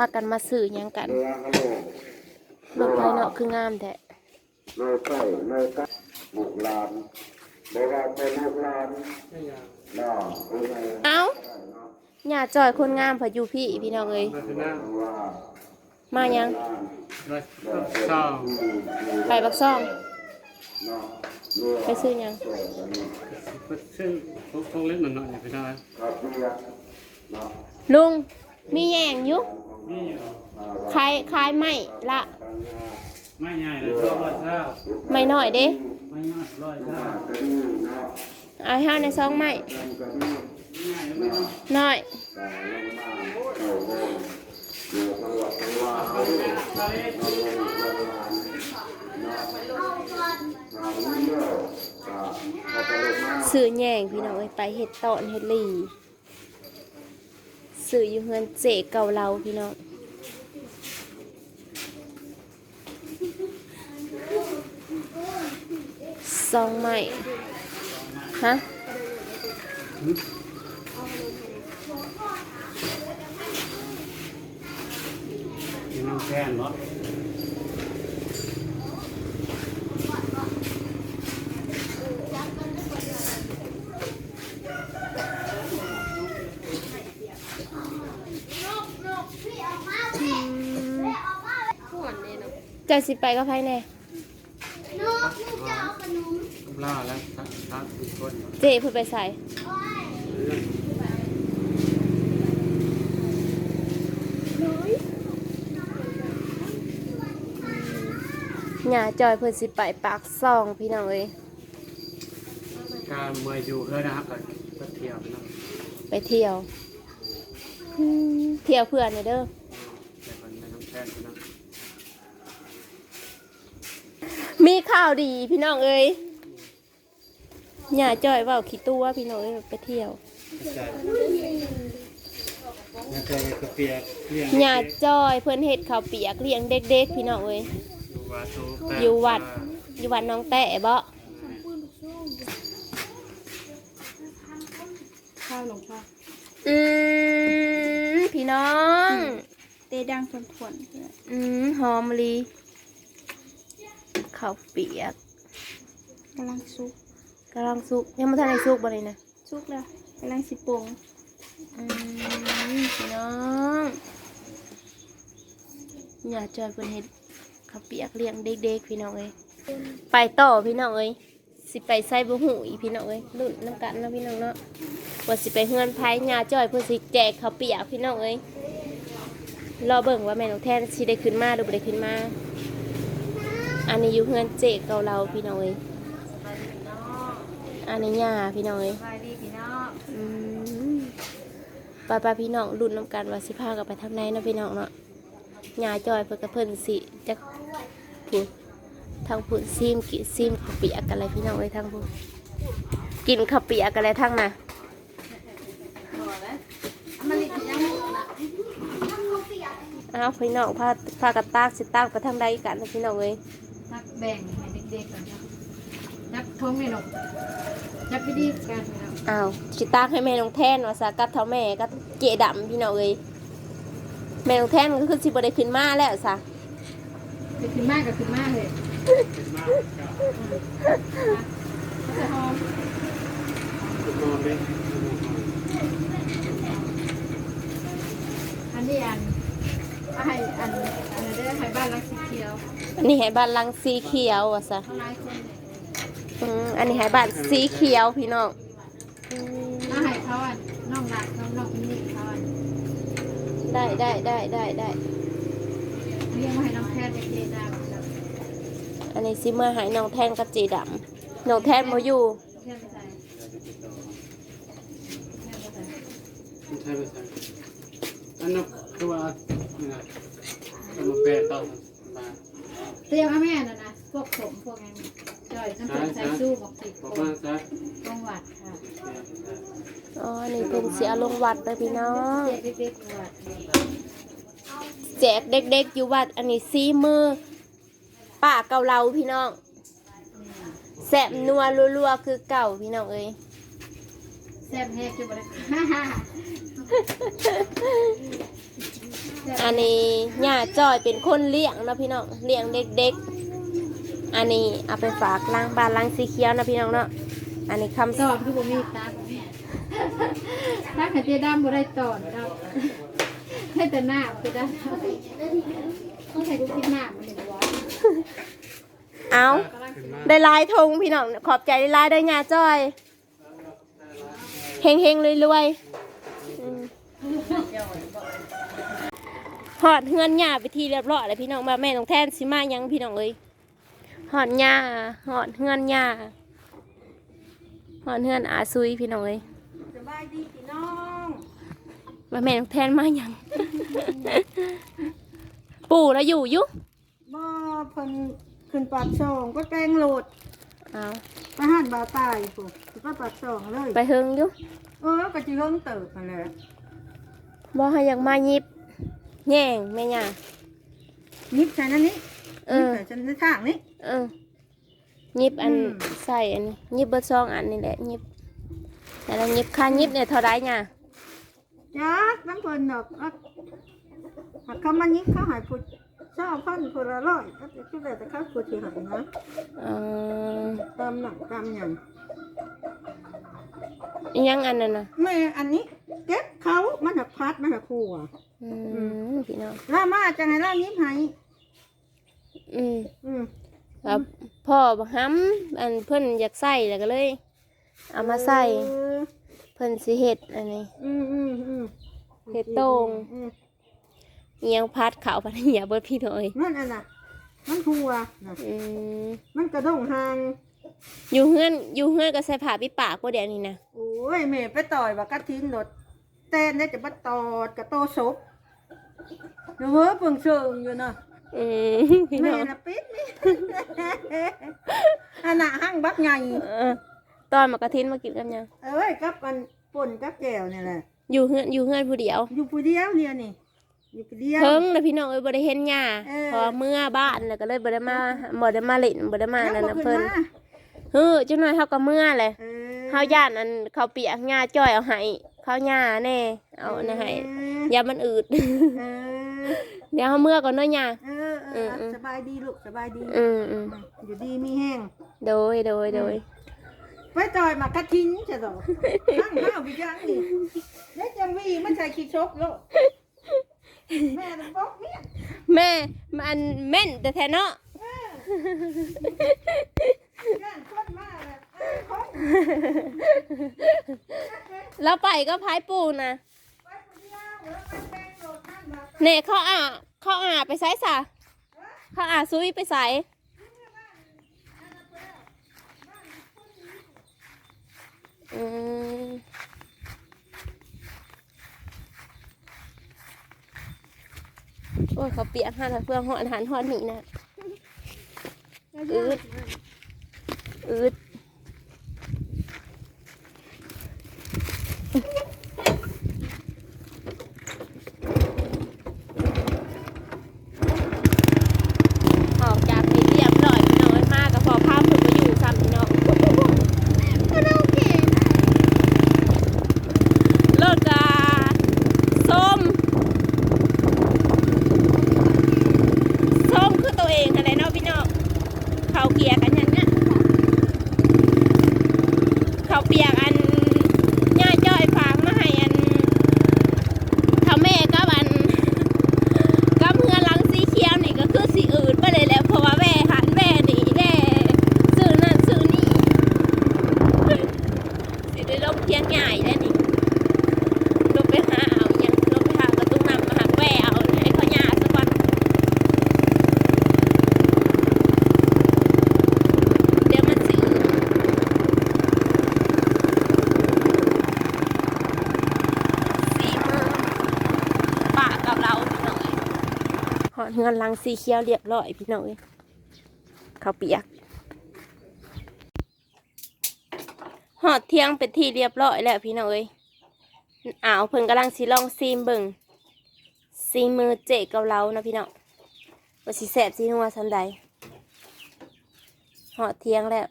ว่าพากันมาซื้อหยังกันเรือฮัลโหลรถภายนอกคืองามแท้โลใกล้โลใกล้บุกลานโบราณเป็นบุกลานน้องเอ้ยเอ้าหญ้าจอยคนงามพะอยู่พี่พี่น้องเอ้ยมาถึงหน้าว่ามายังร้อยสองไปบักซ่องน้องเรือไปซื้อหยังสวยกันนี่ซึ่งพวกเล็กหน่อยๆพี่น้อยครับเรือเนาะลุงมีแยงอยู่ นี่อยู่ขายขายไม่ละไม่ใหญ่เลยร้อยเท่าไม่น้อยเด้ไม่น้อยร้อยเท่ากันนี่เนาะเอาให้เฮาในซองไม่กันกันนี่ง่ายไม่น้อยน้อยแต่ลงมาเต่าโบอยู่จังหวัดจังหวัดเอาลงมาลงมาเนาะงานนี้เด้อก็เอาไปลงมาซื้อแยงพี่น้องเอ้ยไปเฮ็ดตอนเฮ็ดหลี ซื้ออยู่เฮือนเจเก่าเราพี่น้องซองใหม่ฮะมีน้องแทนเนาะ จะสิไปกับไผแน่กำล่าแล้วทักทักทุกคนเจเพิ่นไปใส่หญ้าจอยเพิ่นสิไปปากซ่องพี่น้องเอ้ยการเมื่ออยู่เพื่อนะครับก็เที่ยวนะไปเที่ยวอืมเที่ยวเพื่อนเนี่ยเด้อแต่คนไม่ต้องแทนนะ มีข่าวดีพี่น้องเอ้ยหญ้าจอยเว้าขี้ตัวพี่น้องเอ้ยไปเที่ยวใช่ยังเคยกระเปียกเลี้ยงหญ้าจอยเพิ่นเฮ็ดข้าวเปียกเลี้ยงเด็กๆพี่น้องเอ้ยอยู่วัดตูอยู่วัดอยู่วัดน้องแตะบ่ข้าวหลวงพ่ออืมพี่น้อง เตดังทนทวนๆเนี่ยอืมหอมมะลี ข้าวเปียกกำลังซุกกำลังสุกยังไม่ทันได้สุกบ่เลยนะซุกแล้วกำลังสิปรุงอืมพี่น้องอย่าจอยเพิ่นเฮ็ดข้าวเปียกเลี้ยงเด็กๆพี่น้องเอ้ยไปต่อพี่น้องเอ้ยสิไปใส่บ่หูอีพี่น้องเอ้ยรุ่นน้ำกันเนาะพี่น้องเนาะว่าสิไปเฮือนไผญาจอยเพิ่นสิแจกข้าวเปียกพี่น้องเอ้ยรอเบิ่งว่าแม่น้องแทนสิได้ขึ้นมาหรือบ่ได้ขึ้นมา อันนี้อยู่เฮือนเจเกาเราพี่น้อยอันนี้ย่าพี่น้อยสวัสดีพี่น้องอืมป้าป้าพี่น้องรุ่นน้ำกันว่าสิพากันไปทำไรเนาะพี่น้องเนาะยาจอยเพิ่นกับเพิ่นสิจะพูดทางพูดซิมกินซิมข้าวเปียกกันอะไรพี่น้องเอ้ยทางพูดกินข้าวเปียกกันอะไรทั้งน่ะอ้าวพี่น้องพาพากันตากสิตากไปทางใดกันนะพี่น้องเอ้ย แบ่งให้เด็กๆก่อนนะนักท้องเมนกนักพิธีการพี่น้องอ้าวสิตากให้แม่น้องแทนว่าซะกับเท่าแม่กับเจดำพี่น้องเอ้ยแม่น้องแทนก็คือสิบ่ได้ขึ้นมาแล้วซะคือขึ้นมากกับขึ้นมากเลยเป็นมากกับเขาจะหอมทุกนอนเลย อันนี้อันเอาให้อันอันนี้ได้ให้บ้านรักสีเขียว อันนี้ให้บ้านหลังสีเขียวว่าซะข้างในคนเนี่ยอืมอันนี้ให้บ้านสีเขียวพี่น้องอืมเอาให้เขาอันน้องรักเขาน้องมินิเขาอันได้ได้ได้ได้ได้ เรียกมาให้น้องแพทย์เด็กๆได้พี่น้องอันนี้ซิเมื่อหายน้องแทนกับจีดำน้องแทนมาอยู่ แพทย์ไปใส่แพทย์ไปใส่ไม่ใช่ไม่ใช่อันนั้นคือว่าเนี่ยจะมาเปะต่อมา เตรียมให้แม่น่ะนะพวกผมพวกนั้นจ่อยน้ำตาลใส่สู้บอกติดบอกโกมางซะต้องหวัดค่ะอ๋ออันนี้เป็นเสียลงวัดเลยพี่น้อง เด็กเด็กๆหวัดแจกเด็กๆอยู่วัดอันนี้ซีมือป้าเกาเหลาพี่น้องแสบนัวรัวๆคือเก่าพี่น้องเอ้ย แซ่บแฮกจุบเลยอันนี้ย่าจ้อยเป็นคนเลี้ยงเนาะพี่น้องเลี้ยงเด็กๆ อันนี้เอาไปฝากล้างบ้านล้างสีเขียวนะพี่น้องเนาะอันนี้คำสตออนนคือบ่มีตาบ่มีตาขันเจดำบ่ได้ตอนดอกให้แต่หน้าบ่ได้ต้องใช้กูคิดหน้ามันเห็นบ่เอาขึ้นมาได้ลายธงพี่น้องขอบใจได้ลายได้ย่าจ้อย เฮงเฮงๆรวยๆอืมหอดเฮือนย่าไปทีเรียบร้อยแล้วพี่น้องมาแม่ต้องแทนสิมายังพี่น้องเอ้ยหอดย่าหอดเฮือนย่าหอดเฮือนอาซุยพี่น้องเอ้ยสบายดีพี่น้องว่าแม่ต้องแทนมายัง ปู่แล้วอยู่อยุบ่เพิ่นขึ้นปากช่องก็แกงโหลดเอาไปหันบ่าวตายพุ่นไปปากช่องเลยไปเฮิงอยุเออก็สิเฮิงเติบนั่นแหละบ่ให้อยากมายิบแย่งแม่ย่านิบใส่นั่นนี่เอนิบอใส่ฉันในทางนี้เออยิบอันอืมใส่อันนี้ยิบเบอร์ซองอันนี่แหละยิบแต่ละยิบค่ายิบเนี่ยเท่าไรเนี่ยจักน้ำเพิ่นดอกอะหากเขามานิบเขาใหายผู้ เจ้าพันผู้ละร้อยก็จะคิดได้แต่เขาผู้ที่ใหายนะเออตามหนังตามหยังอิหยังอันนั้นนะแม่อันนี้เก็บเขามันหักพัดมันหักขัวอืมพี่น้องล่ามาจังไงล่านิบให้อืมอืมครับพ่อบักฮัมอันเพิ่นอยากใส่แล้วก็เลย เอามาใส่เออเพิ่นสิเฮ็ดอันนี้ อืมอืมอืมเห็ดโต่ง อืม อิหยังพัดเขาพัดเหียเบิดพี่น้อยมันอันน่ะ มันหัวน่ะอืมมันกระด้งหาง อยู่เฮือนอยู่เฮือนก็ใส่ผ้าปิดปากบ่เดี๋ยวนี้นะโอ้ยแม่ไปต่อยว่ากระทิ้นรถเต้นได้จะมาตอดกระโตศพเดี๋ยวเว้อเปิงเชิงอยู่เนาะอืมพี่แม่น้องน่ะปิดนี่ อันน่ะหั่งบักใหญ่เออตอนมากระทินมากินกันยังเอ้ยกับอันป่นกับแก้วนี่แหละอยู่เฮือนอยู่เฮือนผู้เดียว อยู่ผู้เดียวเนี่ยนี่ อยู่ผู้เดียว เพิ่งนะพี่น้องเอ้ยบ่ได้เห็นหญ้าเออเพอเมื่อบ้านแล้วก็เลยบ่ได้มาบ่ได้มาเล่นบ่ได้มานั่นแล้วนะบ่เพิ่นขึ้มาเฮ้อจังหน่อยเฮาก็เมื่อแหละเออเฮาย่านอันเขาวเปียกหญ้าจ้อยเอาให้ข้าวหญ้าแน่เอาอันนั้นให้เอออย่ามันอืด เออเดี๋ยวเฮาเมื่อก่อนเนาะหญ้า เออเอออืม สบายดีลูกสบายดีอืมอืมอยู่ดีมีแห้งโดยโดยโดยไปจอยมากระทิ้งจะดอกตั้งข้าวไปย่างนี่แล้วจังวีมันใส่ขี้ชกโลก แม่ต้องบอกเนี่ยแม่มันแม่นแต่แท้เนาะย่างคนมาแล้วเอ้ยคนแล้วไปก็พายปูนะไปคนเดียวเดี๋ยวไปแป้งโหลดท่านมาเน่เขาอ่าเขาอ่าไปไสซะเขาอ่าซุยไปไสอืม โอ้ยเขาเปียกหันเพื่อนหอนหันหอนหนีนะอืดอืดออกจากนี่เรียบร้อยพี่น้อยมากกับพอภาพถึงมาอยู่ซ้ำพี่น้องคาราโอเกะรถกาส้ม ส้มคือตัวเองอะไรเนาะพี่น้องเขาเกลียร์กันอย่างเนี้ยเขาเปียกอันย่าจ้อยฝากมาให้อันเท่าแม่กับอันกับเพื่อนหลังสีเขียวนี่ก็คือสีอื่นไปเลยแหล้วเพราะว่าแม่หันแม่นี่แน่ซื้อนั่นซื้อนี่สิได้ลงเพียงใหญ่แล้วนี่ลงไปหาเอาอยังลงไปหากระตุ้งนำมาหาแม่เอาให้เขาหยาสักวัน เดี๋ยวมันสิอืดสีมือปะกับเราพี่น้องเอ้ยห อดเงินลังสีเขียวเรียบร้อยพี่น้องเอ้ยเขาวเปียกหอดเที่ยงเป็นที่เรียบร้อยแล้วพี่น้องเอ้ยอ้าวเพิ่นกำลังสิลองซีมเบิ่งซีมือเจกับเรานะพี่น้องว่าสิแสบสินัวสันใดหอดเที่ยงแล้ว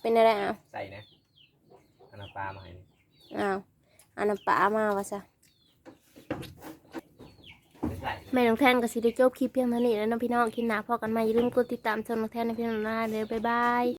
เป็นอะไรอ้าวใส่นะเอาน้ำปลามาให้นี่อ้าวเอาน้ำปลามาวะซะ แม่น้องแทนก็สิได้จบคลิปเพียงเท่านี้แล้วเนาะพี่น้องคลิปหน้าพอกันใหม่อย่าลืมกดติดตามชมน้องแทนในพี่น้องหน้าเด้อบ๊ายบาย